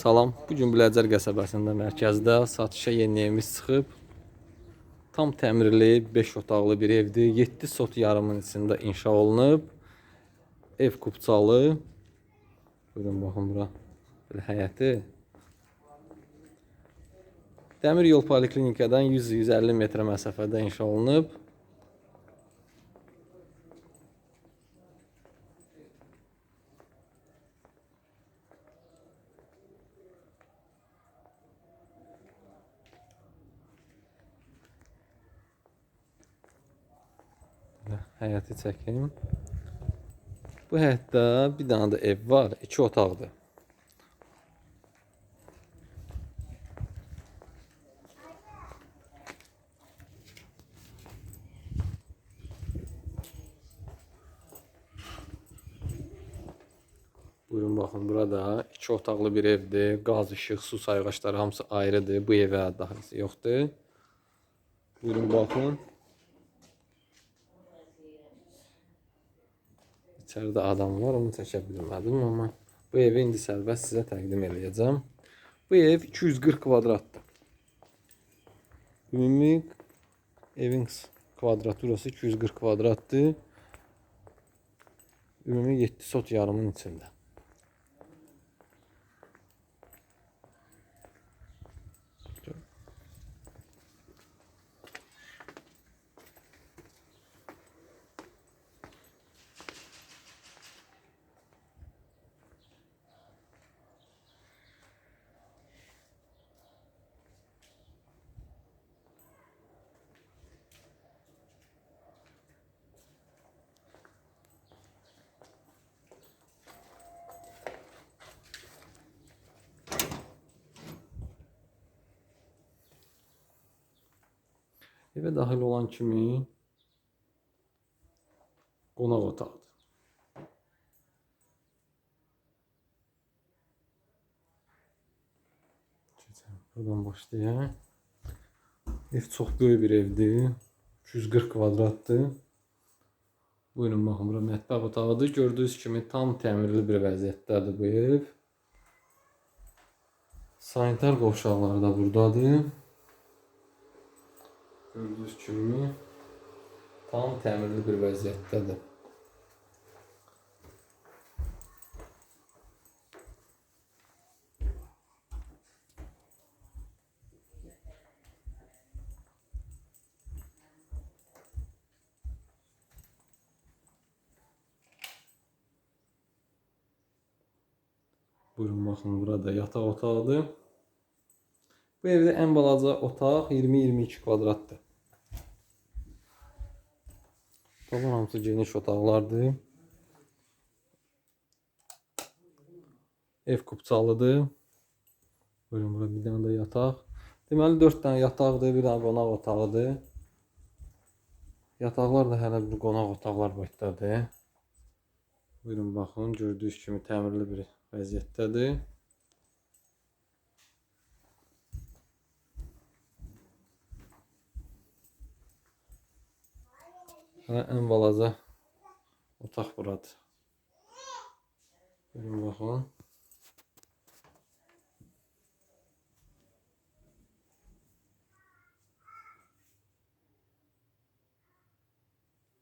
Salam. Bu gün Biləcər qəsəbəsində mərkəzdə satışa yeni evimiz çıxıb. Tam təmirli 5 otaqlı bir evdir. 7 sot yarımın içində inşa olunub. Ev kupçalı. Buyurun baxın bura. Belə həyəti. Dəmir yol poliklinikadan 100-150 metr məsafədə inşa olunub. Həyəti çəkim. Bu həyətdə bir dənə də ev var, 2 otaqdır. Buyurun baxın, burada 2 otaqlı bir evdir. Qaz, işıq, su sayğaçları hamısı ayrıdır. Bu evə daxilisi yoxdur. Buyurun baxın. İçəridə adam var, onu çəkə bilmədim, amma bu evi indi sərbəst sizə təqdim eləyəcəm. Bu ev 240 kvadratdır. Ümumi evin kvadraturası 240 kvadratdır. Ümumi 7 sot yarımın içində. Evə daxil olan kimi qonaq otağıdır. Buradan başlayaq. Ev çox böyük bir evdir. 240 kvadratdır. Buyurun baxın, bura mətbəx otağıdır. Gördüyünüz kimi tam təmirli bir vəziyyətdədir bu ev. Sanitar qovşaqları da buradadır. Gördüyünüz kimi tam təmirli bir vəziyyətdədir. Buyurun baxın, burada yataq otağıdır. Bu evdə ən balaca otaq 20-22 kvadratdır. Otaqlar hamısı geniş otaqlardır. Ev kupçalıdır. Buyurun, bura bir dənə də yataq. Deməli 4 dənə yataqdır, bir dənə qonaq otağıdır. Yataqlar da hələ bir qonaq otaqlar boyutdadır. Buyurun baxın, gördüyünüz kimi təmirli bir vəziyyətdədir. Hələ ən balaca otaq buradır. Buyurun baxın.